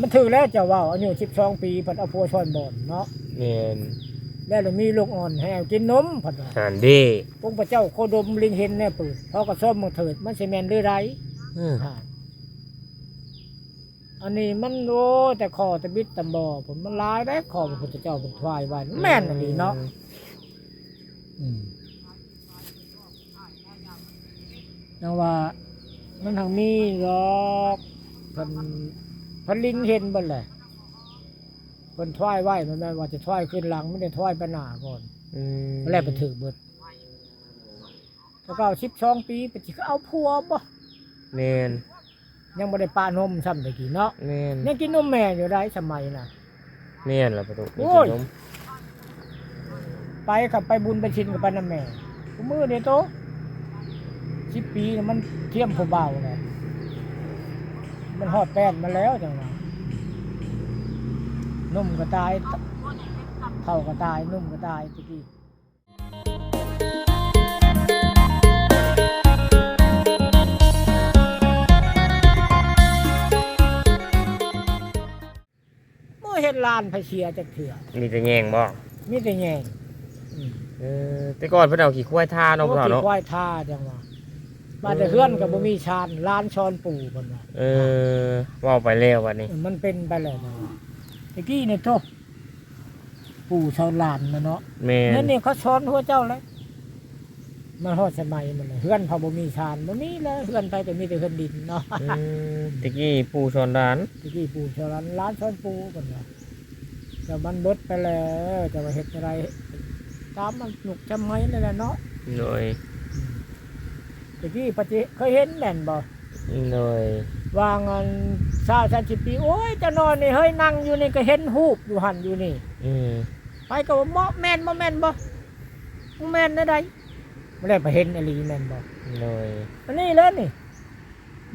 มันถือแล้วจะเว่าอายุ12ปีเพิ่นเอาผัวช้อนบ่อนเนาะแม่นแล้วเลยมีลูกอ่อนให้เอากินนมเพิ่นว่าหันเด้พระพระเจ้าโคดมลิงเห็นแน่ปืนเขาก็ซ่อมมาเถิดมันสิแม่นหรือไรอืมอ่าอันนี้มันโอ้แต่คอแต่บิดตำบอผมมันหลายได้คอพระพุทธเจ้าเป็นควายไว้แม่นอันนี้เนาะอืมนังว่ามันทางมีหรอกเพันเพันลิงเห็นบ่แหละเพิ่นทวายไว้มันแม่นว่าจะทวายขึ้นหลังไม่ได้ทวายไปหน้าก่อนอืมแรกไปถือเบิดแล้วก็ชิบช่องปีไปจิเอาพัวบ่แม่นยังไม่ได้ปานมซ้ำตะกี้เนาะแม่นยังกินนมแม่อยู่ได้สมัยน่ะแม่นล่ะประตูโอ้ยขนมไปกับไปบุญไปชินกับไปน้ำแม่กูมือเดียวโตชิบปีน่ะมันเทียมผู้เบาเลย มันหอดแป้นมาแล้วจังหวะนุ่มก็ตายเท่าก็ตายนุ่มก็ตายตะกี้เมื่อเห็นลานไผเชียจะเถื่อมีแต่แยงบ่มีแต่แยงอืมเออแต่ก่อนเพิ่นเอาขี้ควายทาเนาะโอ้พ่อขี่เนาะควายท่าจังหวะ มาแต่เฮือนกับบ่มีชานล้านช้อนปู่คนว่าเออเว้าไปแล้ววันนี้ มันเป็นไปแล้วนะตะกี้เนี่ยโทษปู่ชาวลานนะเนาะแม่นนั่นนี่เขาช้อนหัวเจ้าแล้วมันฮอดสมัยมันเลยเฮือนพอบ่มีชานบ่มีแล้วเฮือนไปแต่มีแต่เฮือนดินเนาะอืมตะกี้ปู่สอนร้าน ตะกี้ปู่ชาวลานล้านช้อนปู่คนว่าแต่มันเบิดไปแล้วจะว่าเฮ็ดอะไรตามมันหนุกจำไงนั่นแหละเนาะหน่อ ยตะกี้ปฏิเคยเห็นแม่นบ่หน่อยวางเงินชาชันสิบปี โอ้ยเจะนอนนี่เฮ้ยนั่งอยู่นี่ก็เห็นหูบอยู่หันอยู่นี่ อืมไปก็ว่าเหมาะแม่นบ่แม่นบ่บ่แม่นได้ใดไม่ได้ไปเห็นอหลีแม่นบ่หน่อยอันนี้เลยนี่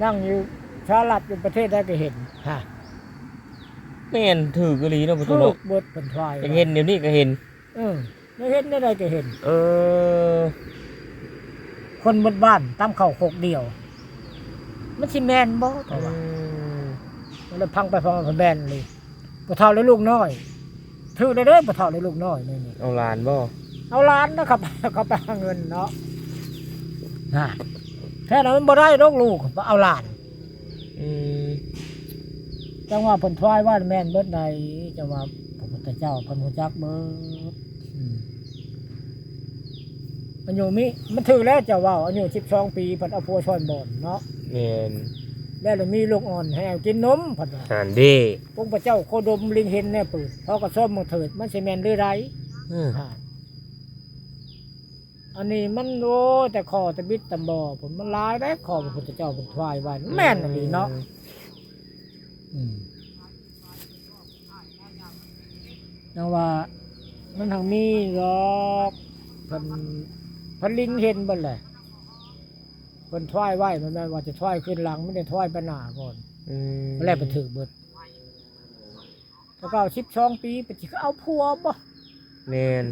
นั่งอยู่ชาลัดอยู่ประเทศได้ก็เห็นฮะแม่นถือกะลีเนาะประตูถูเนาะกเบิดเป็นทวายอยากเห็นเดี๋ยวนี้ก็เห็น เออไม่เห็นได้ใดก็เห็น เออ คนบนบ้านตามเข้าโคกเดียว มันสิแม่นบ่แต่ว่ามันเลยพังไปพังมาแบนเลยปะเท่าเลยลูกน้อยถือได้เลยปะเท่าเลยลูกน้อยนี่นี่เอาหลานบ่เอาล้านนะครับเขาไปหาเงินเนาะน่ะแค่นั้นมันบ่ได้ลูกลูกเอาล้านอืมจังว่าผลทวายว่าแม่นเบิดใดจังว่าพระพุทธเจ้าเพันหัวจักเบิดอืม มันอยู่มิมันถือแล้วจะว่าอายุสิบสองปีเพันเอาผัวช้อนบ่อนเนาะแม่นแล้วเลยมีลูกอ่อนให้เอากินนมเพันว่าหันเด้พระพระเจ้าโคดมลิงเห็นแน่ปืนเขาก็ซ่อมมาเถิดมันสิแม่นหรือไรอืมอ่าอันนี้มันโอ้แต่คอแต่บิดตำบอผมมันหลายได้คอพระพุทธเจ้าเป็นควายไว้แม่นอันนี้เนาะอืมนังว่ามันทางมีหรอกเพันเพันลิงเห็นบ่แหละเพิ่นทวายไว้มันแม่นว่าจะทวายขึ้นหลังไม่ได้ทวายไปหน้าก่อนอืมแรกไปถือเบิดแล้วก็ชิบช่องปีไปจิเอาพัวบ่แม่น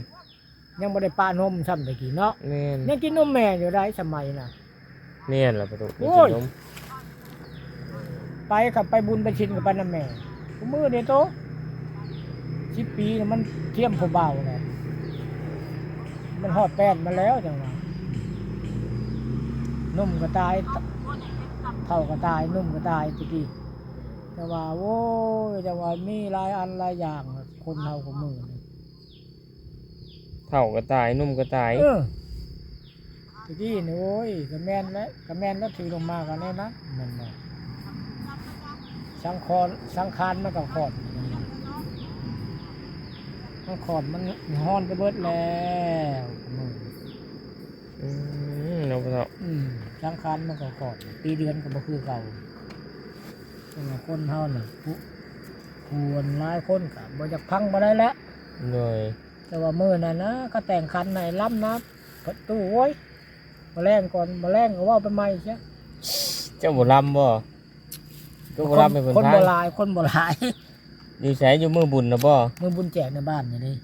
ยังไม่ได้ปานมซ้ำตะกี้เนาะแม่นยังกินนมแม่อยู่ได้สมัยน่ะ แม่นล่ะประตูโอ้ย ขนมไปกับไปบุญไปชินกับไปน้ำแม่กูมือเดียวโตชิบปีน่ะมันเทียมผู้เบาเลย มันหอดแป้นมาแล้วจังหวะนุ่มก็ตายเท่าก็ตายนุ่มก็ตายตะกี้แต่ว่าโว้ยแต่ว่ามีหลายอันหลายอย่างคนเท่ากับมือนี่เท่าก็ตายนุ่มก็ตายเออตะกี้นี่โอ้ยกระแมนแล้วกระแมนแล้วถือลงมากันแน่นะนั่นแหละสังคอนสังคารมันกับขอด มันขอดมันห้อนไปเบิดแล้วมืออืมเนาะประตูอืมสังคารมันกับขอดปีเดือนก็บ่คือเก่าเป็นว่าคนเฮาน่ะผู้ควรหลายคนก็บ่อยากพังบ่ได้แล้วหน่อยแต่ว่ามือน่ะนะก็แต่งคันในล้ำนะประตูโว้ยมาแรงก่อนมาแรงก็ว่าไปใหม่ใช่เจ้าบ่ลำบ่ก็บ่ลำไปเพิ่นคนทาโบงราณคนโบราณ อยู่ไสอยู่มือบุญนะบ่มือบุญแจกในบ้านอย่างนี้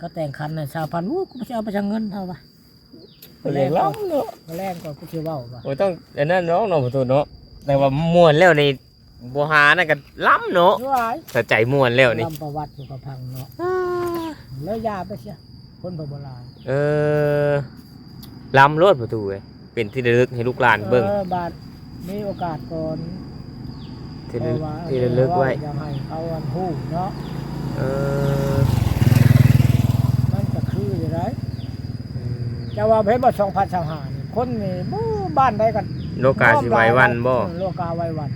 ก็แต่งคันในชาวพันธุ์อู้กูจะเอาไปชังเงินเท่าปะเรียกล้ำเนาะมาแรงก่อนกูเชื่อว่าปะโอ้ยต้องอันนั้นเนาะเนาะประตูเนาะแต่ว่าม่วนแล้วนี่บ่หานั่นก็ล้ำเนาะด้วยถ้าใจม่วนแล้วนี่ลำประวัติสุขพังเนาะแล้วยาไปเสียคนโบราณเออล้ำรถประตูเว้ยเป็นที่ระลึกให้ลูกหลานเบิ่งออบาดมีโอกาสก่อน ที่ระลึกเพราะว่าที่ระลึกไว้อย่าให้เขาอันหู้เนาะเออมันก็คืออยู่ไรอืมจะว่าเพชรบ่สองพันสามหานี่คนนี่บู้บ้านใดกันโลกาสิไว้วันบ่อืมโลกาไว้วัน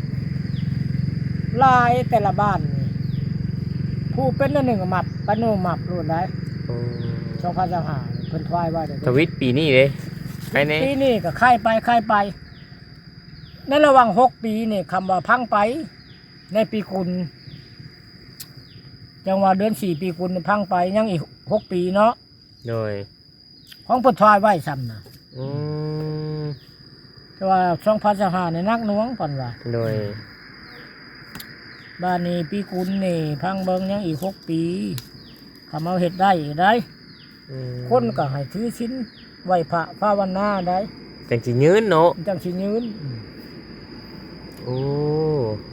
หลายแต่ละบ้านนี่ผู้เป็นอันหนึ่งก็มับปานโนมับรุ่นได้โอ้สองพันสามหาเพิ่นทวายไว้เด้อทวิตปีนี้เด้ใครแน่ปีนี้ก็ค่ายไปค่ายไป ในระหว่างหกปีนี่คำว่าพังไป ในปีกุลจังหวะเดือนสี่ปีกุลพังไปยังอีกหกปีเนาะโดยของเพิ่นทวายไว้ซ้ำนะอืมแต่ว่าสองพันสหาในนักหน่วงก่อนว่าโดยบ้านนี้ปีกุลนี่ พังเบิงยังอีกหกปีคำเอาเห็ดได้อีกได้ อืมคนก็ให้ถือชิ้นไหวพระภาวนาได้ จังสิยืนเนาะจังสิยืน โอ้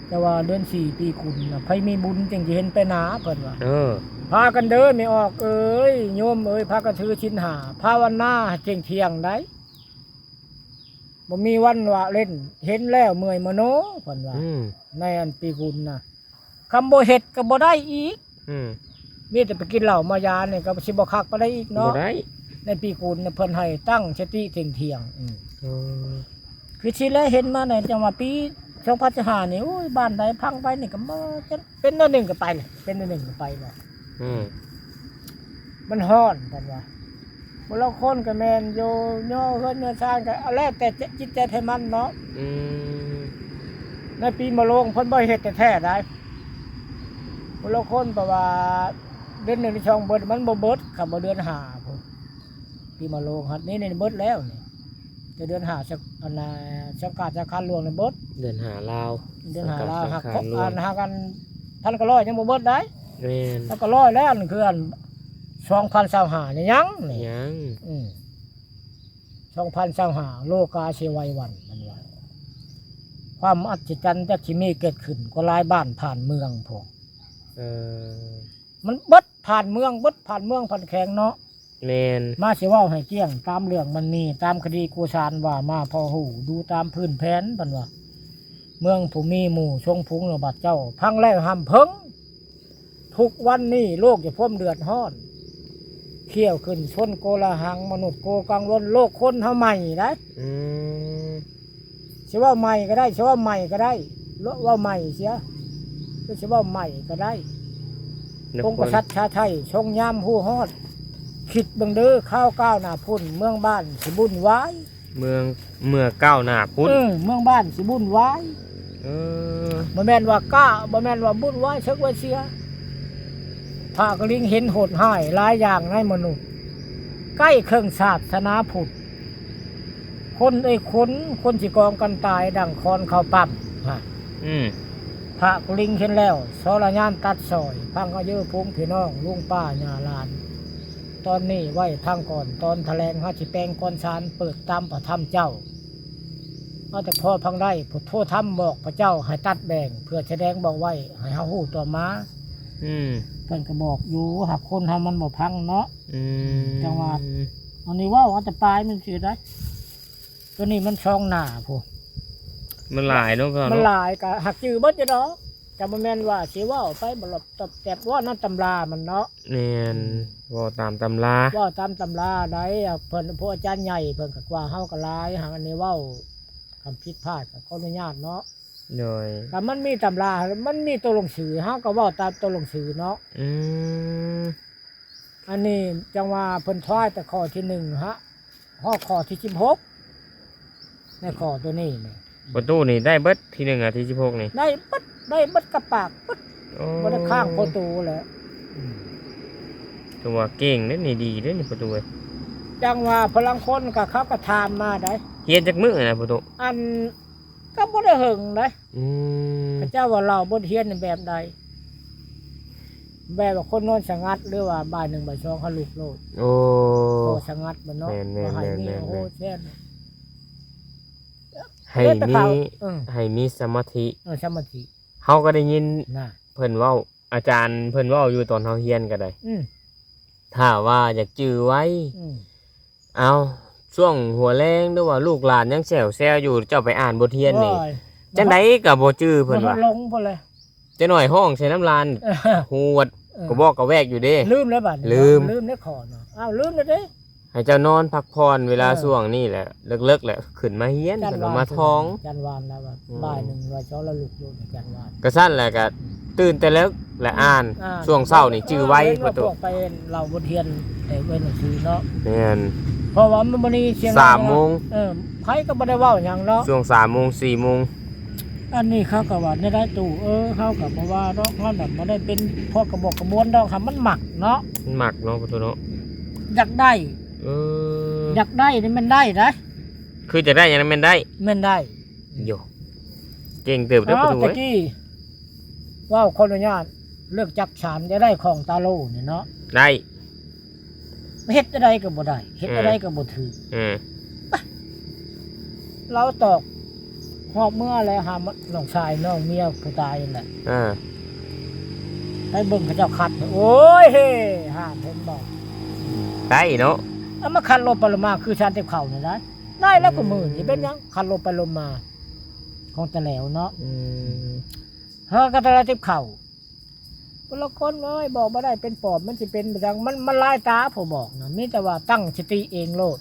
แต่ว่าเดือนสี่ปีกุลน่ะไผมีบุญจึงจะเห็นไปหนาเพิ่นว่าเออพากันเดินไม่ออกเอ้ยโยมเอ้ยพากันถือชิ้นหาภาวนาเจียงเที่ยงได้บ่มีวันว่าเล่น เห็นแล้วเมื่อยมโนเพิ่นว่าอืมในอันปีกุลนะคำบ่เฮ็ดก็บ่ได้อีกอืมมีแต่ไปกินเหล้ามายาเนี่ยก็สิบ่คักบ่ได้อีกบ่เนาะได้ในปีกุลเนี่ยเพิ่นให้ตั้งสติเที่ยงเที่ยงอืมเออคือสิแล้วเห็นมาในจังหวะปี 2005นี่โอ้ยบ้านใดพังไปนี่ก็บ่จะเป็นอันหนึ่งก็ไปเลยเป็นอันหนึ่งก็ไปเลยอืมมันฮ้อนกันว่าบ่เราคนก็แม่นอยู่ย่อเฮือนย่อชานก็เอาแล้วแต่จิตใจไผมันเนาะอืมในปีมะโรงเพิ่นบ่เฮ็ดแต่แท้ได้บ่เราคนเพราะว่าเดือนหนึ่งในช่องเบิดมันบ่เบิดครับบ่เดือนห้าพุ่นปีมะโรงครับนี่นี่เบิดแล้วนี่ แต่เดือนห้าสักอันน่ะสังกาดสังคันหลวงนี่เบิดเดินหาลาวเดือนห้าลาหักสังครกับดสังขารหลวอังนหากันพันก็ร้อยยังบ่เบิดได้แม่นแล้วก็ร้อยแล้วนั่นคืออัน2,025นี่ยังนี่ยังอืม2,025โลกาเชวัยวันมันว่าความอัศจรรย์จะสิมีเกิดขึ้นก็หลายบ้านผ่านเมืองพวกเออมันเบิดผ่านเมืองเบิดผ่านเมืองผ่านแข็งเนาะ แม่นมาสิเว่าให้เกี้ยง ตามเรื่องมันมีตามคดีกูชานว่ามาพอหูดูตามพื้นแผนปันว่าเมืองผู้มีหมู่ชงพุงระบาดเจ้า พังแล้วห้ำเพิงทุกวันนี้โลกจะพ่มเดือดร้อนเขี่ยวขึ้นชนโกละหัง มนุษย์โกกังวลโลกคนเท่าใหม่ได้อืมสิว่าใหม่ก็ได้สิว่าใหม่ก็ได้ว่าใหม่เสียหรือสิว่าใหม่ก็ได้นองค์กษัตริย์ชาไทยชงยามผู้ฮอด คิดเบังเด้อข้าวก้าวหน้าพุ่น เมืองบ้านสิบุญไว้เมืองเมื่อก้าวหน้าพุทธเออเมืองบ้านสิบุญไว้เออบ่แม่นว่าก้าบ่แม่นว่าบุญไว้เชิกไว้เสียพระกลิงเห็นโหดห้ายหลายอย่างในมนุษย์ ใกล้เครื่องศาสนาพุทธคนไอ้คนคนสิกองกันตายดังคอนเขาปั๊มฮะอืมพระกลิงเห็นแล้วสรญานตัดซอยพังอายุพุงพี่น้องลุงป้าญาหลาน ตอนนี้ไว้ทางก่อนตอนแถลงฮัจิแปลงก่อนชานเปิดตามพระธรรมเจ้าเอาแต่พอพังได้พุทโธธรรมบอกพระเจ้าให้ตัดแบ่งเพื่อแสดงบอกไว้ให้เฮาฮู้ต่อมาอืมเพิ่นก็บอกอยู่หากคนทำมันบ่พังเนาะอืมจังหวัดอันนี้เว่าเอาแต่ปลายมันสิได้ตัวนี้มันช่องหน้าผู้มันหลายเนาะพ่อมันเนาะหลายก็หักจื้อเบิดอยู่ดอก จะบ่แม่นว่าสิเว้าไปบ่หลบตบแต่ว่านั่นตำรามันเนาะแม่นว่าตามตำราเว่าตามตำราได้อะเพิ่นผู้อาจารย์ใหญ่เพิ่นก็กว่าเฮาก็หลายหากอันนี้เว้าคำผิดพลาดก็ขออนุญาตเนาะโดยก็มันมีตำรา มันมีตัวหนังสือเฮาก็เว้าตามตัวหนังสือเนาะอืมอันนี้จังว่าเพิ่นทอยแต่ข้อที่หนึ่งฮะข้อข้อที่สิบหกในข้อตัวนี้นี่ประตูนี่ได้เบิดทีหนึ่งอะที่สิบหกนี่ได้ปัด ได้บัดกระปากปัดโอ้บ่ได้ข้างประตูแหละตัวเก่งเด้นี่ดีเด้นี่ประตูเว้ยจังว่าพลังคนกับเขาก็ถามมาได้เฮียนจากมือนะประตูอันก็บ่ได้หึงได้อืมพระเจ้าว่าเราบ่เฮียนในแบบใดแบบว่าคนนอนสงัดหรือว่าบ่ายหนึ่งบ่ายสองเขาลุกโลดโอ้โตสงัดบ่เนาะแม่นแม่นบ่ให้มีแม่นแม่นโอ้แท้นให้เฮ็ดแต่มีเขาเออให้มีสมาธิเออสมาธิ เฮาก็ได้ยินน่ะเพิ่นเว้าอาจารย์เพิ่นเว้าอยู่ตอนเฮาเรียนก็ได้ อืมถ้าว่าอยากจื้อไว้ อืมเอาช่วงหัวแรงหรือว่าลูกหลานยังแซวแซวอยู่เจ้าไปอ่านบทเรียนนี่โอ้ยจังไดก็บ่จื้อเพิ่นบ่ว่าลงพุ่นเลยจะหน่อยห้องใส่น้ำลานเออหวดก็บอกก็แวกอยู่เด้ ลืมแล้วบัดนี้ลืม ลืมได้ขอเนาะอ้าวลืมแล้วเด้ ให้เจ้านอนพักผ่อนเวลาเออ ช่วงนี้แหละเลิกๆแหละขึ้นมาเฮียนขึ้นมาท้อง จันวานแล้วว่าอืม บ่ายหนึ่งว่าเจ้าละลูกอยู่ในจันวาน ก็สั้นแหละก็ตื่นแต่แล้วและอ่านอ่าช่วงเช้านี่จื้อไว้เว้นประตูพวกไปเราบทเรียนไอ้เว้นหนังสือเนาะแม่น เพราะว่ามันบ่มีเสียงสามโมง เออไผก็บ่ได้เว้าหยังเนาะช่วงสามโมงสี่โมงอันนี้เขาก็ว่าในได้ตู้เออเขาก็บ่ว่าดอกเขาแบบบ่ได้เป็นพวกกระบอกกระบวนดอกค่ะมันหมักเนาะมันหมักเนาะประตูเนาะอยากได้เอออยากได้นี่มันได้นะคือจะได้อย่างนั้นแม่นได้มันได้โยเก่งเติบเด้อปอ้าระวตูตะเอ้ยกี้ว่าวคนอนุญาตเลือกจักฉานจะได้ของตาโลนี่เนาะได้เฮ็ดอะไรก็บ่ได้เฮ็ดอะไรก็บ่ถืออืมเราตอกหอบเมื่อแล้วหาน้องชายน้องเมียผู้ตายนั่นแหละอ่าให้เบิ่งเขาเจ้าคัด โอ้ยเฮ้ห้ามเห็นบอกได้เนาะ เอามาคันลมไปลมมาคือชานเต็มเข่าเนี่ยนะได้แล้วก็มือนี่เป็นหยังคันลมไปลมมาของตะแหลวเนาะอืมเฮาก็ตะแหลวเต็มเข่าคนละคนเอ้ยบอกบ่ได้เป็นปอบมันสิเป็นไปจังมันมันลายตาผมบอกนะมีแต่ว่าตั้งสติเองโลด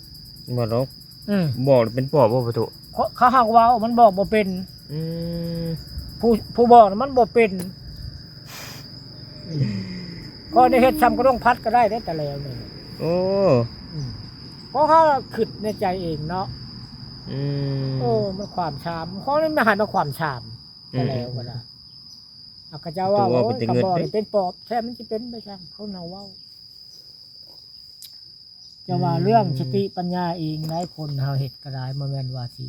บ่หรอกอืมบอกเป็นปอบบ่ประตูเขาเขาหักเว้ามันบอกบ่เป็น อืมผู้ผู้บอกน่ะมันบ่เป็นก็ได้เฮ็ดซ้ำก็ต้องพัดก็ได้ได้แต่แล้วนี่โอ้อืม เพราะเขาคิดในใจเองเนาะอืมโอ้มันความชามเขาไม่หันมาความชามแต่แล้วก็ได้อากาเจ้าว่าตัวว่าโอ้เป็นยแต่กระเงินบอกเด้นี่เป็นปอบแท้มันจะเป็นไปช่างเขาเนาเว่าจะว่าเรื่องสติปัญญาเองหลายคนเฮาเฮ็ดก็ได้มาแม่นว่าสิ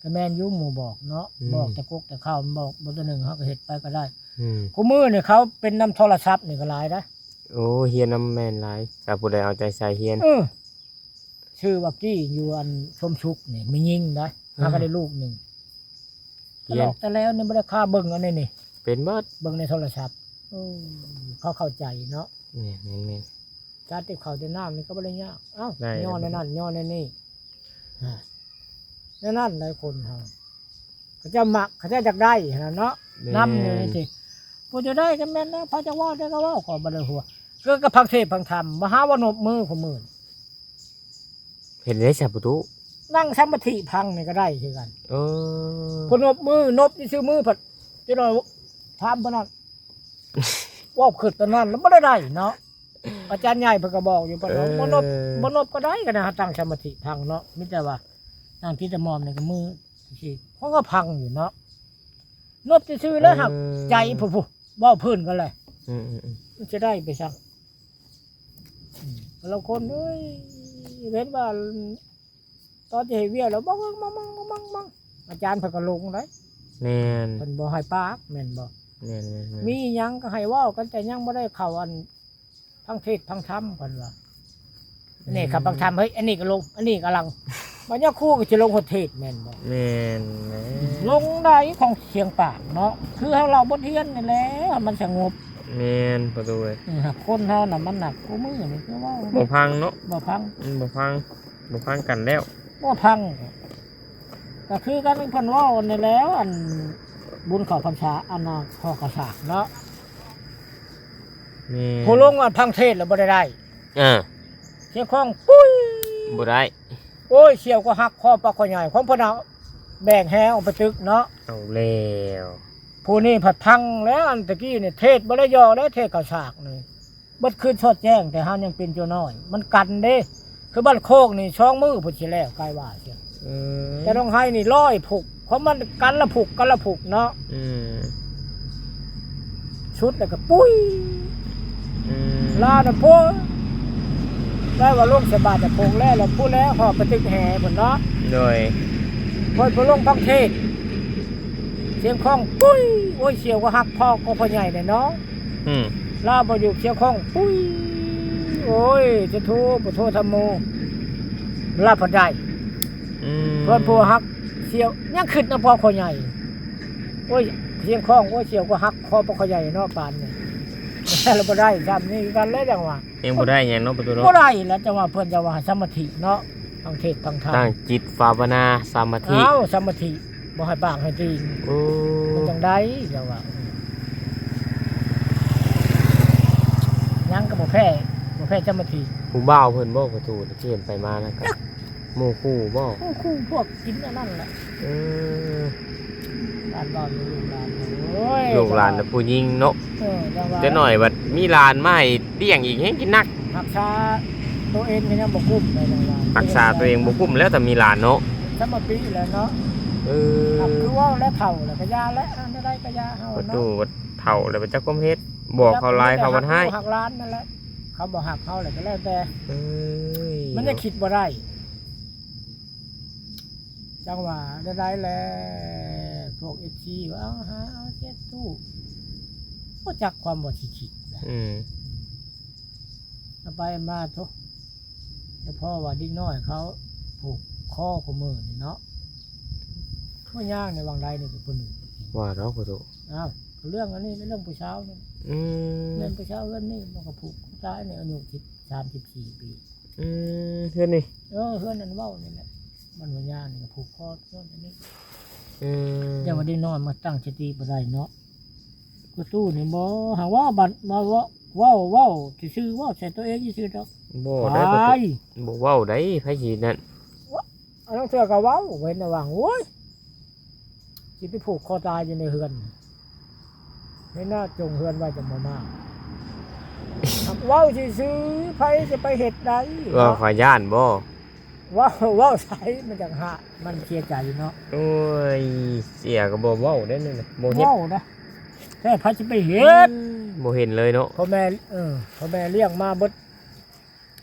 ก็แม่นอยุ่หมู่บอกเนาะบอกแต่กกแต่ข้าวมันบอกบ่ตัวหนึ่งเฮาก็เฮ็ดไปก็ได้อืมกูมือเนี่ยเขาเป็นนำโทรศัพท์นี่ก็หลายนะ โอ้เฮียน้ำแม่นหลายถ้าผู้ใดเอาใจใส่เฮียน เออชื่อว่ากี้อยู่อันชมชุกนี่ไม่ยิงนะอืมหาก็ได้ลูกหนึ่งเฮียน แต่แล้วนี่ไม่ได้ค่าเบิ่งอันนี้นี่เป็นเบิดเบิ่งในโทรศัพท์เออเขาเข้าใจเนาะนี่แม่นแม่น การติดเขาจะน้ำนี่ก็ไม่ได้ยากเอ้าได้ ย่อในนั่นย่อในนี่อ่าในนั่นหลายคนเขาเขาจะมักเขาจะอยากได้นะเนาะน้ำนี่สิผู้จะได้กันแม่นนะพระจะว่าได้ก็ว่าขอบันไดหัว ก็กระพังเทพพังธรรมมหาวนบมือของมือเห็นได้สับประตูนั่งสมาธิพังนี่ก็ได้คือกันเออคนนบมือนบนี่ชื่อมือผัดจะหน่อยทำพนันว่าขึ้นตอนนั้นแล้วไม่ได้ได้เนาะอาจารย์ใหญ่เพิ่นก็บอกอยู่ปะเนาะมนบมนบก็ได้กันนะตั้งสมาธิพังเนาะมิแต่ว่านั่งที่จะมอมนี่ก็มือสิเขาก็พังอยู่เนาะนบซื่อๆแล้วหักใจผู้ผู้เว่าพื้นกันเลยอืมอืมอืมมันจะได้ไปสั่ง เราคนเอ้ยเว้นว่าตอนจะให้เวียแล้วบังบังบังบังบังบังอาจารย์เพิ่นก็ลงเลยแม่นเพิ่นบ่ให้ปากแม่นบ่แม่นแม่นแม่นมีหยังก็ให้เว้ากันแต่ยังบ่ได้เข้าอันพังเทศพังธรรมเพิ่นว่านี่ครับพังธรรมเฮ้ยอันนี้ก็ลง อันนี้กำลังมันยังคู่ก็จะลงหดเทศแม่นบ่แม่นแม่นลงได้ของเสียงปากเนาะคือเฮาเราบ่เทียนนี่แหละมันสงบ แม่นประตูเอ้ยอืมคนเฮาน่ะมันหนักกูมือนี่คือว่าบ่พังเนาะบ่พังอืมบ่พังบ่พังกันแล้วบ่พังก็คือกันเพิ่นเว้านี่แหล้ว อันบุญเขอพรรษาอันน่ะขอกระสากเนาะแม่นผู้ลงว่าพังเทศแล้วบ่ได้ได้อ่าเสียของปุ้ยบ่ได้โอ้ยเสียวก็หักคอปลาคอใหญ่ของเพนเอาแบ่งแฮเอาไปตึกเนาะเอาแล้ว ผู้นี้ผัดพังแล้วอันตะกี้เนี่ยเทศบ่ได้ยอแล้วเทศกระสากนี่เบิดคืนชดแจ้งแต่ห้ามยังเป็นเจ้าน้อย มันกันเด้ คือบ้านโคกนี่ช่องมือพุ่นสิแล้วใกล้ว่าเสียอืมแต่ต้องให้นี่ร้อยผูกเพราะมันกันละผูกกันละผูกเนาะอืมชุดแล้วก็ปุ้ยอืมลาดพัวได้ว่าลงสบายแต่พงแล้วแล้วพูดแล้วหอบไปตึกแห่ผลเนาะโดยพอยพอลงพังเทศ เสียงคล้องปุ้ยโอ้ยเสียวก็หักพ่อก็พ่อใหญ่เลยเนาะอืมลาบอยู่เสียงคล้องปุ้ยโอ้ยจะทูปะโทธรรมโมลาพอได้อืมเพื่อนผู้หักเสียวยังขึ้นนะพ่อคนใหญ่โอ้ยเสียงคล้องโอ้ยเสียวก็หักคอปลาคอใหญ่เนาะปานนี่เราบ่ได้ซ้ำนี่กันเลยจังว่ายังบ่ได้หยังเนาะประตูเนาะบ่ได้แล้วจังว่าเพิ่นจะว่าสมาธิเนาะทางเทศทางธรรมตั้งจิตภาวนาสมาธิเอ้าสมาธิ บ่ให้ปากให้ตีนโอ้มันจังไดจังว่ายังก็บ่แพ้บ่แพ้สมาธิผู้บ่าวเพิ่นบ่ประตูที่เห็นไปมาแล้วก็หมู่คู่บ่คู่คู่พวกกินอันนั้นแหละเออบ้านบ้านลูกหลานโอ้ยลูกหลานน่ะผู้หญิงเนาะเออจังว่าจะหน่อยบัดมีหลานมาให้เลี้ยงอีกให้กินนัก รักษาตัวเองก็ยังบ่กุ้มเลยจังว่ารักษาตัวเองบ่คุ้มแล้วแต่มีหลานเนาะสมาธิแล้วเนาะ เอครับอคือว่าแล้วเฒ่าแล้วก็ยาแล้วอันใดก็ยาเฮาประเนาะตูบัดเฒ่าแล้วบัดจักก้มเฮ็ดบอกเขาหลายเขาบ่ให้หักล้านนั่นแหละเขาบ่หักเขาเลยก็แล้วแต่เอ้ยมันจะคิดบ่ได้จังหวะได้ได้แลพวกเอชีว่าเอาหาเอาเจ็ดตู้ก็จักความบ่สิคิดนะอืมเอาไปมาทุกแต่พ่อว่าดิ้งน้อยเขาผูกข้อข้อมือนี่เนาะ ทั่วย่างในวังใดนี่เป็นคนหนึ่งว่าเนาะประตูอ้าวเรื่องอันนี้เรื่องผู้เช้านี่อืมเรื่องผู้เช้าเรื่องนี้มันก็ผูกตายเนี่ยอายุสิบสามสิบสี่ปีอืมเพื่อนนี่เออเพื่อนนั่นเว้านี่แหละมันหัวย่างนี่ก็ผูกคอเรื่องอันนี้อืมยังไม่ได้นอนมาตั้งสติบ่ได้เนาะก็ตู้นี่บ่หาว่าบัดมาเว่าเว้าเว้าซื่อๆเว้าใส่ตัวเองซื่อๆดอกบ่ไปได้ประตูบ่เว้าได้ไผสินั่นอันนั้นเทื่อก็เว้าเว้นระหว่างโอ้ย สิไปผูกคอตายอยู่ในเฮือนให้หน้าจงเฮือนไว้จะมามาเว้าซื่อๆไผจะไปเฮ็ดใดว่าขอยย่านบ่เว้าเว้าใส่มันจังหะมันเคลียร์ใจเนาะโอ้ยเสียก็บ่เว้าได้นั่นน่ะบ่เฮ็ดเว้านะแต่ไผจะไปเฮ็ดบ่เห็นเลยเนาะพ่อแม่เออพ่อแม่เลี้ยงมาเบิด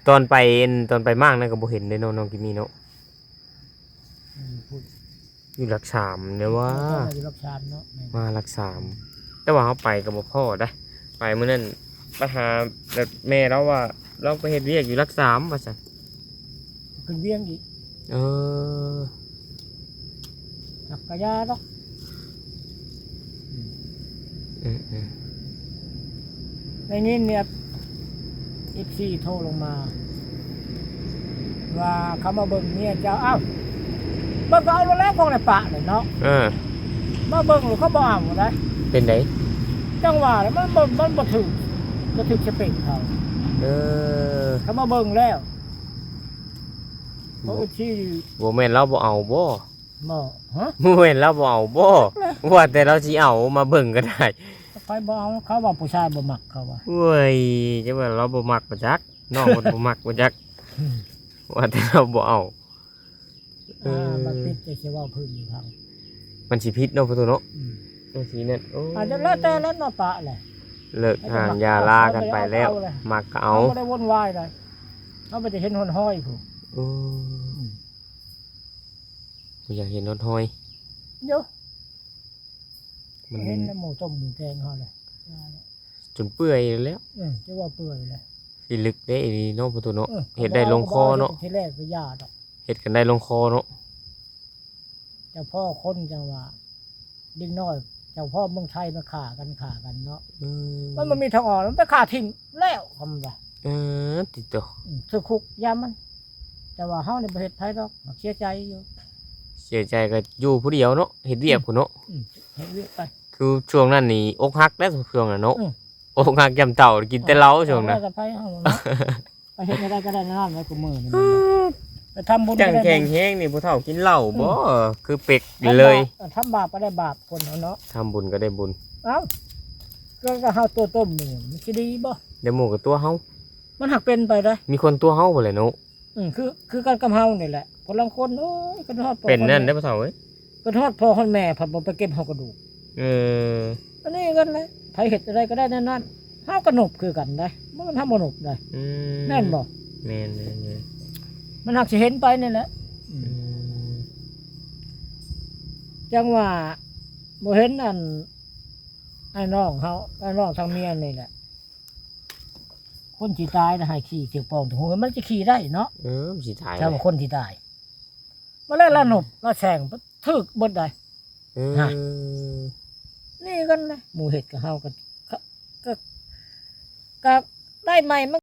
ตอนไปเอ็นตอนไปมากนั่นก็บ่เห็นเลยเนาะน้องกิมีเนาะอืมพูด อยู่หลักสามเนี่ยว่าพ่อแม่อยู่รับชานเนาะแม่มาหลักสามแต่ว่าเขาไปกับบ่พ่อได้ ไปมื้อนั้นไปหาแบบแม่เราว่า เราไปเฮ็ดเวียกอยู่หลักสามว่าซั่นขึ้นเวียงอีก เออหักกระยาเนาะอืมอืมในนี้เนี่ยอีซีโทรลงมา ว่าเขามาเบิ่งเนี่ยเจ้าอ้าว เบิ่งก็เอาแล้วของในปะเลยเนาะเออ มาเบิ่งหรือเขาบ่เอาได้เป็นไดจังหวะแล้วมันบ่มันบ่ถึงบ่ถึงสเปคเขาเออเขามาเบิ่งแล้วเขาอีซีบ่แม่นเราบ่เอาบ่บ่ฮะบ่แม่นเราบ่เอาบ่ว่าแต่เราสิเอามาเบิ่งก็ได้ใครบ่เอาเขาว่าผู้ชายบ่มักเขาว่าเว้ยจังว่าเราบ่มักบ่จักน้องมันบ่มักบ่จักว่าแต่เราบ่เอา เออ่าอมันปิดจะสิเว้าพื้นอยู่ทางมันสิผิดเนาะประตูเนาะอืมจังซี่นั่นโอ้อาจจะแล้วแต่แล้วเนาะปะแหละเลิกห่างยาลากันไปแล้วเอาเลยมักก็เขาเอาไม่ได้วนวายเลยเขาไปจะเห็นหนห้อยผูกโอ้บ่อยากเห็นรถห้อย เยอะมันเห็นแล้วหมูต้มหมูแกงเขาเลยจนเปื่อยแล้วเออจะว่าเปื่อยเลยสิลึกได้อีเนาะประตูเนาะออเห็ดได้ลงคอเนาะที่แรกก็ยาดอก เฮ็ดกันได้ลงคอเนาะแต่พ่อคนจังว่าดิ้งน้อยเจ้าพ่อเมืองไทยมาข่ากันข่ากันเนาะอืมมันมันมีทางออกมันไปข่าทิ้งแล้วคำว่าเออติดต่ออืมคือคุกยามมัน แต่ว่าเฮาในประเทศไทยดอกเสียใจอยู่เสียใจก็อยู่ผู้เดียวเนาะเฮ็ดเวียกผู้เนาะอืมเห็นเวียกไป คือช่วงนั้นนี่อกหักแล้วช่วงนั้นเนาะอืม อกหักยำเต่ากินแต่เหล้าช่วงนั้น เอาไไปเฮาเนาะ ไปเฮ็ดไม่ได้ก็ได้นั่นไว้กูมือนี่ ไปทำบุญจังก็ได้แข็งบุญแห้งนี่ผู้เฒ่ากินเหล้าบ่คือเป็กเลยทำบาปก็ได้บาปคนเอาเนาะทำบุญก็ได้บุญเอ้าก็ก็เฮาตัวต้มนี่มันสิดีบ่ได้หมู่กับตัวเฮามันหักเป็นไปได้อมีคนตัวเฮาบ่แหละเนาะอืมคือคือการกำเฮานี่แหละคนลังคนโอ้ยกันฮอดพ่อเป็นนั่นคได้แม่ผู้เฒ่าเอ้ยกันฮอดพ่อฮอดแม่ผัดบ่ไปเก็บเฮากระดูกเอออันนี้กันเลยไผเฮ็ดอะไรก็ได้นั่นนั่นเฮาก็หนบคือกันได้บ่มันทำบ่หนบได้อืมแน่นบ่แม่นแม่นแม่นมันหักสิเห็นไปนี่แหละอืมจังว่าบ่เห็นอันไอ้น้องเขาไอ้น้องทางเมียนี่แหละคนที่ตายนะให้ขี่เสียงปองถึงหัวมันจะขี่ได้เนาะเออสิถ่ายถ้าว่าคนที่ตายมาแล้วละหนบละแสงทึกเบดได้เออฮะนี่กันนะหมู่เห็ดกับเฮากันก็ก็ก็ได้ใหม่มัน